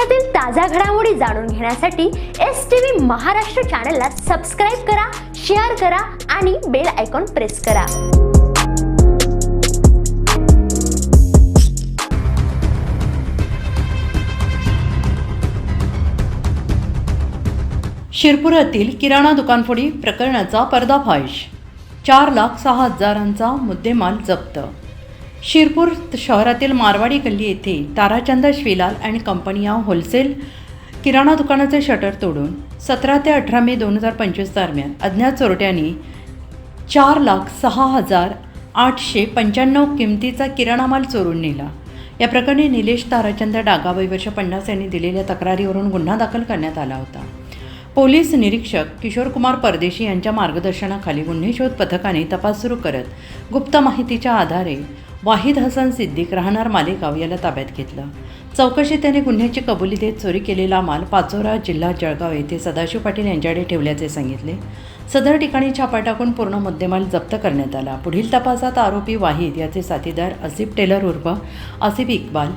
देशातील ताज्या घडामोडी जाणून घेण्यासाठी एस टी व्ही महाराष्ट्र चॅनलला सबस्क्राईब करा शेअर करा आणि बेल आयकॉन प्रेस करा. शिरपुरातील किराणा दुकानफोडी प्रकरणाचा पर्दाफाश. चार लाख सहा हजारांचा मुद्देमाल जप्त. शिरपूर शहरातील मारवाडी गल्ली येथे ताराचंद श्रीलाल अँड कंपनी या होलसेल किराणा दुकानाचे शटर तोडून सतरा ते अठरा मे दोन हजार पंचवीस दरम्यान अज्ञात चोरट्यांनी चार लाख सहा हजार आठशे पंच्याण्णव किमतीचा किराणा माल चोरून नेला. या प्रकरणी निलेश ताराचंद डागाबाई वर्ष पन्नास यांनी दिलेल्या तक्रारीवरून गुन्हा दाखल करण्यात आला होता. पोलीस निरीक्षक किशोरकुमार परदेशी यांच्या मार्गदर्शनाखाली गुन्हे शोध पथकाने तपास सुरू करत गुप्त माहितीच्या आधारे वाहिद हसन सिद्दीक राहणार मालेगाव याला ताब्यात घेतलं. चौकशीत त्याने गुन्ह्याची कबुली देत चोरी केलेला माल पाचोरा जिल्हा जळगाव येथे सदाशिव पाटील यांच्याकडे ठेवल्याचे सांगितले. सदर ठिकाणी छापा टाकून पूर्ण मुद्देमाल जप्त करण्यात आला. पुढील तपासात आरोपी वाहिद याचे साथीदार असिफ टेलर उर्फ आसिफ इक्बाल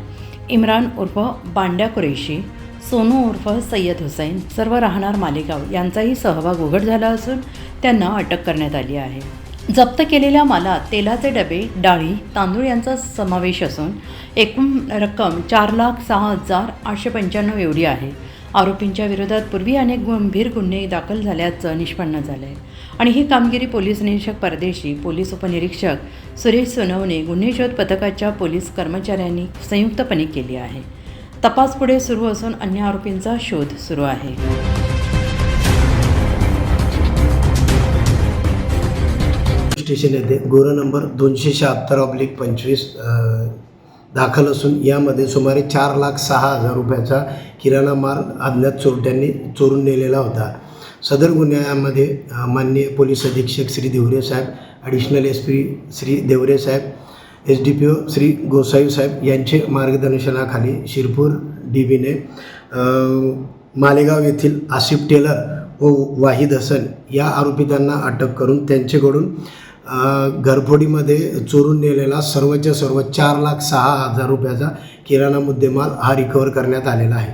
इम्रान उर्फ बांड्या कुरेशी सोनू उर्फ सय्यद हुसैन सर्व राहणार मालेगाव यांचाही सहभाग उघड झाला असून त्यांना अटक करण्यात आली आहे. जप्त केलेल्या मालात तेलाचे डबे डाळी तांदूळ यांचा समावेश असून एकूण रक्कम चार लाख सहा हजार आठशे पंच्याण्णव एवढी आहे. आरोपींच्या विरोधात पूर्वी अनेक गंभीर गुन्हे दाखल झाल्याचं निष्पन्न झालं आहे आणि ही कामगिरी पोलीस निरीक्षक परदेशी पोलीस उपनिरीक्षक सुरेश सोनवणे गुन्हे शोध पथकाच्या पोलीस कर्मचाऱ्यांनी संयुक्तपणे केली आहे. तपास पुढे सुरू असून अन्य आरोपींचा शोध सुरू आहे. स्टेशन येथे गोर नंबर दोनशे शहात्तर ऑब्लिक पंचवीस दाखल असून यामध्ये सुमारे चार लाख सहा हजार रुपयाचा किराणा माल अज्ञात चोरट्यांनी चोरून नेलेला होता. सदर गुन्ह्यामध्ये माननीय पोलीस अधीक्षक श्री देवरे साहेब additional S P Shri Deore साहेब S D P O Shri Gosai साहेब यांचे मार्गदर्शनाखाली शिरपूर डी बीने मालेगाव येथील आसिफ टेलर व वाहिद हसन या आरोपितांना अटक करून त्यांच्याकडून घरफोडीमध्ये चोरून नेलेला सर्वच्या सर्व चार लाख सहा हजार रुपयाचा किराणा मुद्देमाल हा रिकवर करण्यात आलेला आहे.